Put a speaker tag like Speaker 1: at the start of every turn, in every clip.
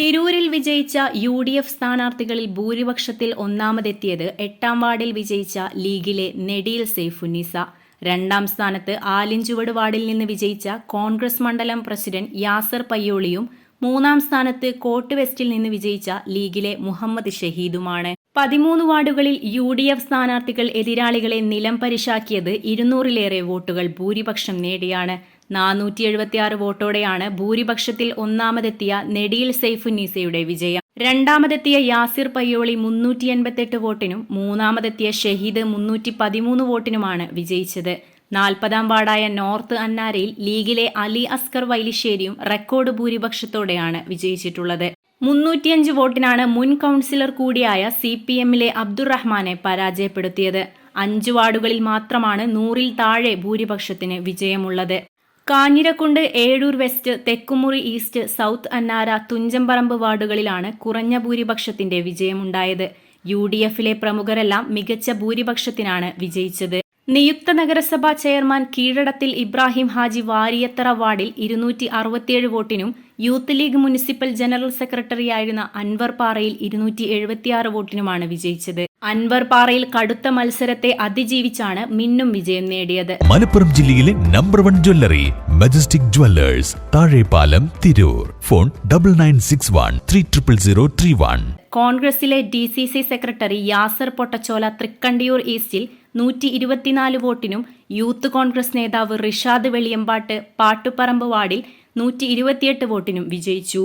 Speaker 1: തിരൂരിൽ വിജയിച്ച U D F സ്ഥാനാർത്ഥികളിൽ ഭൂരിപക്ഷത്തിൽ ഒന്നാമതെത്തിയത് എട്ടാം വാർഡിൽ വിജയിച്ച ലീഗിലെ നെടിയിൽ സൈഫുന്നിസ രണ്ടാം സ്ഥാനത്ത് ആലിഞ്ചുവട് വാർഡിൽ നിന്ന് വിജയിച്ച കോൺഗ്രസ് മണ്ഡലം പ്രസിഡന്റ് യാസർ പയ്യോളിയും മൂന്നാം സ്ഥാനത്ത് കോട്ട് വെസ്റ്റിൽ നിന്ന് വിജയിച്ച ലീഗിലെ മുഹമ്മദ് ഷഹീദുമാണ്. പതിമൂന്ന് വാർഡുകളിൽ യു ഡി എഫ് സ്ഥാനാർത്ഥികൾ എതിരാളികളെ നിലം പരിശാക്കിയത് ഇരുന്നൂറിലേറെ വോട്ടുകൾ ഭൂരിപക്ഷം നേടിയാണ്. നാനൂറ്റി എഴുപത്തിയാറ് വോട്ടോടെയാണ് ഭൂരിപക്ഷത്തിൽ ഒന്നാമതെത്തിയ നെടിയിൽ സൈഫുന്നീസയുടെ വിജയം. രണ്ടാമതെത്തിയ യാസിർ പയ്യോളി മുന്നൂറ്റി എൺപത്തെട്ട് വോട്ടിനും മൂന്നാമതെത്തിയ ഷഹീദ് മുന്നൂറ്റി പതിമൂന്ന് വോട്ടിനുമാണ് വിജയിച്ചത്. നാൽപ്പതാം വാർഡായ നോർത്ത് അന്നാരയിൽ ലീഗിലെ അലി അസ്കർ വൈലിശ്ശേരിയും റെക്കോർഡ് ഭൂരിപക്ഷത്തോടെയാണ് വിജയിച്ചിട്ടുള്ളത്. മുന്നൂറ്റിയഞ്ച് വോട്ടിനാണ് മുൻ കൗൺസിലർ കൂടിയായ സി പി എമ്മിലെ അബ്ദുറഹ്മാനെ പരാജയപ്പെടുത്തിയത്. അഞ്ച് വാർഡുകളിൽ മാത്രമാണ് നൂറിൽ താഴെ ഭൂരിപക്ഷത്തിന് വിജയമുള്ളത്. Kanjirakkundu Ezhur west Thekkumuri east south Annara Thunchamparambu വാർഡുകളിലാണ് കുറഞ്ഞ ഭൂരിപക്ഷത്തിന്റെ വിജയമുണ്ടായത്. യു ഡി എഫിലെ പ്രമുഖരെല്ലാം മികച്ച ഭൂരിപക്ഷത്തിനാണ് വിജയിച്ചത്. നിയുക്ത നഗരസഭാ ചെയർമാൻ കീഴടത്തിൽ ഇബ്രാഹിം ഹാജി വാരിയത്തറ വാർഡിൽ ഇരുന്നൂറ്റി അറുപത്തിയേഴ് വോട്ടിനും യൂത്ത് ലീഗ് മുനിസിപ്പൽ ജനറൽ സെക്രട്ടറിയായിരുന്ന അൻവർ പാറയിൽ ഇരുന്നൂറ്റി എഴുപത്തിയാറ് വോട്ടിനുമാണ് വിജയിച്ചത്. അൻവർ പാറയിൽ കടുത്ത മത്സരത്തെ അതിജീവിച്ചാണ് മിന്നും വിജയം നേടിയത്.
Speaker 2: മലപ്പുറം ജില്ലയിലെ number one jewellery Majestic jewellers Thazhepalam Tirur. Phone double nine six one three triple zero three one
Speaker 1: കോൺഗ്രസിലെ D C C secretary Yasar Pottachola Thrikkandiyur ഈസ്റ്റിൽ നൂറ്റി ഇരുപത്തിനാല് വോട്ടിനും യൂത്ത് കോൺഗ്രസ് നേതാവ് റിഷാദ് വെളിയമ്പാട്ട് പാട്ടുപറമ്പ് വാർഡിൽ നൂറ്റി ഇരുപത്തിയെട്ട് വോട്ടിനും വിജയിച്ചു.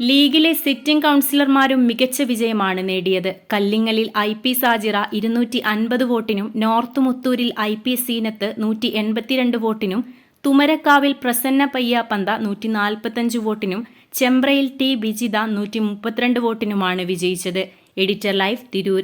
Speaker 1: ലീഗിലെ സിറ്റിംഗ് കൗൺസിലർമാരും മികച്ച വിജയമാണ് നേടിയത്. കല്ലിങ്ങലിൽ ഐ പി സാജിറ ഇരുന്നൂറ്റി അൻപത് വോട്ടിനും നോർത്ത് മുത്തൂരിൽ ഐ പി സീനത്ത് നൂറ്റി എൺപത്തിരണ്ട് വോട്ടിനും തുമരക്കാവിൽ പ്രസന്ന പയ്യാപ്പന്ത നൂറ്റി നാൽപ്പത്തഞ്ച് വോട്ടിനും ചെമ്പ്രയിൽ ടി ബിജിത നൂറ്റി മുപ്പത്തിരണ്ട് വോട്ടിനുമാണ് വിജയിച്ചത്. Editor life Tirur.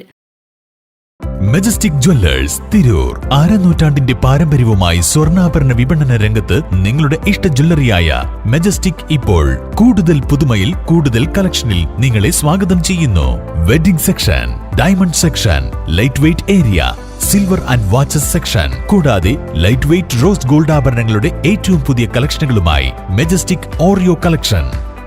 Speaker 2: Majestic jewellers Tirur. അരനൂറ്റാണ്ടിന്റെ പാരമ്പര്യവുമായി സ്വർണാഭരണ വിപണന രംഗത്ത് നിങ്ങളുടെ ഇഷ്ട ജ്വല്ലറിയായ മെജസ്റ്റിക് ഇപ്പോൾ കൂടുതൽ പുതുമയിൽ കൂടുതൽ കളക്ഷനിൽ നിങ്ങളെ സ്വാഗതം ചെയ്യുന്നു. Wedding section diamond section light weight area silver and watches section. കൂടാതെ ലൈറ്റ് വെയ്റ്റ് റോസ് ഗോൾഡ് ആഭരണങ്ങളുടെ ഏറ്റവും പുതിയ കളക്ഷനുകളുമായി മെജസ്റ്റിക് ഓറിയോ കളക്ഷൻ.